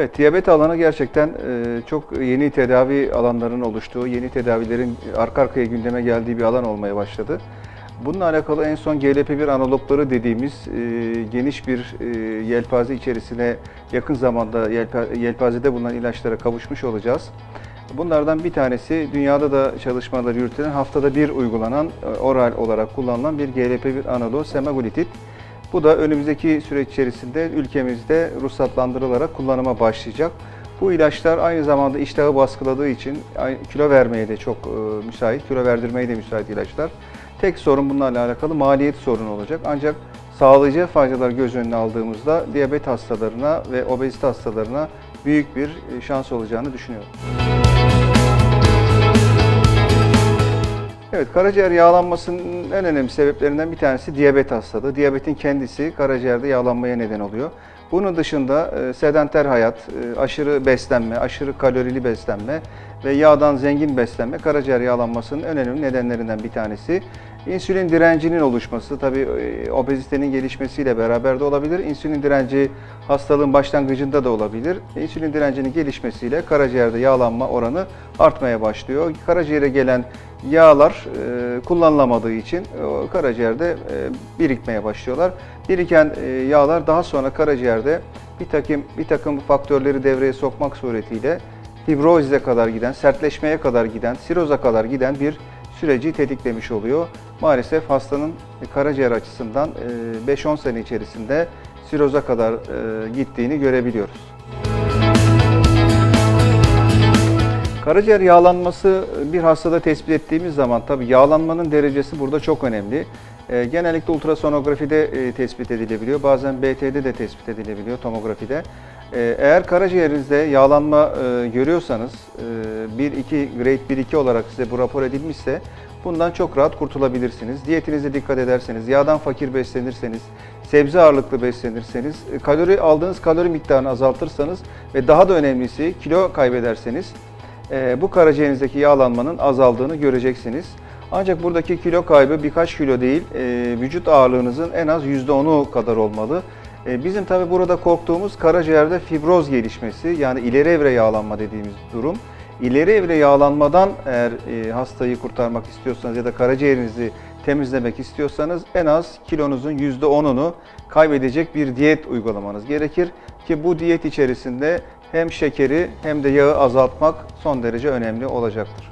Evet, diyabet alanı gerçekten e, çok yeni tedavi alanlarının oluştuğu, yeni tedavilerin arka arkaya gündeme geldiği bir alan olmaya başladı. Bununla alakalı en son GLP-1 analogları dediğimiz e, geniş bir e, yelpaze içerisine yakın zamanda yelpa- yelpazede bulunan ilaçlara kavuşmuş olacağız. Bunlardan bir tanesi dünyada da çalışmalar yürütülen haftada bir uygulanan e, oral olarak kullanılan bir GLP-1 analog semaglutid. Bu da önümüzdeki süreç içerisinde ülkemizde ruhsatlandırılarak kullanıma başlayacak. Bu ilaçlar aynı zamanda iştahı baskıladığı için kilo vermeye de çok e, müsait, kilo verdirmeye de müsait ilaçlar. Tek sorun bunlarla alakalı maliyet sorunu olacak. Ancak sağlayıcı faydalar göz önüne aldığımızda diyabet hastalarına ve obezite hastalarına büyük bir e, şans olacağını düşünüyorum. Evet, karaciğer yağlanmasının en önemli sebeplerinden bir tanesi diyabet hastalığı. Diyabetin kendisi karaciğerde yağlanmaya neden oluyor. Bunun dışında e, sedanter hayat, e, aşırı beslenme, aşırı kalorili beslenme ve yağdan zengin beslenme karaciğer yağlanmasının önemli nedenlerinden bir tanesi. İnsülin direncinin oluşması tabii e, obezitenin gelişmesiyle beraber de olabilir. İnsülin direnci hastalığın başlangıcında da olabilir. İnsülin direncinin gelişmesiyle karaciğerde yağlanma oranı artmaya başlıyor. Karaciğere gelen yağlar e, kullanılamadığı için o karaciğerde e, birikmeye başlıyorlar. Biriken e, yağlar daha sonra karaciğerde bir takım bir takım faktörleri devreye sokmak suretiyle fibrozize kadar giden, sertleşmeye kadar giden, siroza kadar giden bir süreci tetiklemiş oluyor. Maalesef hastanın karaciğer açısından e, 5-10 sene içerisinde siroza kadar e, gittiğini görebiliyoruz. Karaciğer yağlanması bir hastada tespit ettiğimiz zaman tabii yağlanmanın derecesi burada çok önemli. E, genellikle ultrasonografide e, tespit edilebiliyor. Bazen BT'de de tespit edilebiliyor tomografide. E, eğer karaciğerinizde yağlanma e, görüyorsanız e, 1-2 grade 1-2 olarak size bu rapor edilmişse bundan çok rahat kurtulabilirsiniz. Diyetinize dikkat ederseniz, yağdan fakir beslenirseniz, sebze ağırlıklı beslenirseniz, e, kalori aldığınız kalori miktarını azaltırsanız ve daha da önemlisi kilo kaybederseniz e, bu karaciğerinizdeki yağlanmanın azaldığını göreceksiniz. Ancak buradaki kilo kaybı birkaç kilo değil, e, vücut ağırlığınızın en az %10'u kadar olmalı. E, bizim tabi burada korktuğumuz karaciğerde fibroz gelişmesi yani ileri evre yağlanma dediğimiz durum. İleri evre yağlanmadan eğer e, hastayı kurtarmak istiyorsanız ya da karaciğerinizi temizlemek istiyorsanız en az kilonuzun %10'unu kaybedecek bir diyet uygulamanız gerekir ki bu diyet içerisinde hem şekeri hem de yağı azaltmak son derece önemli olacaktır.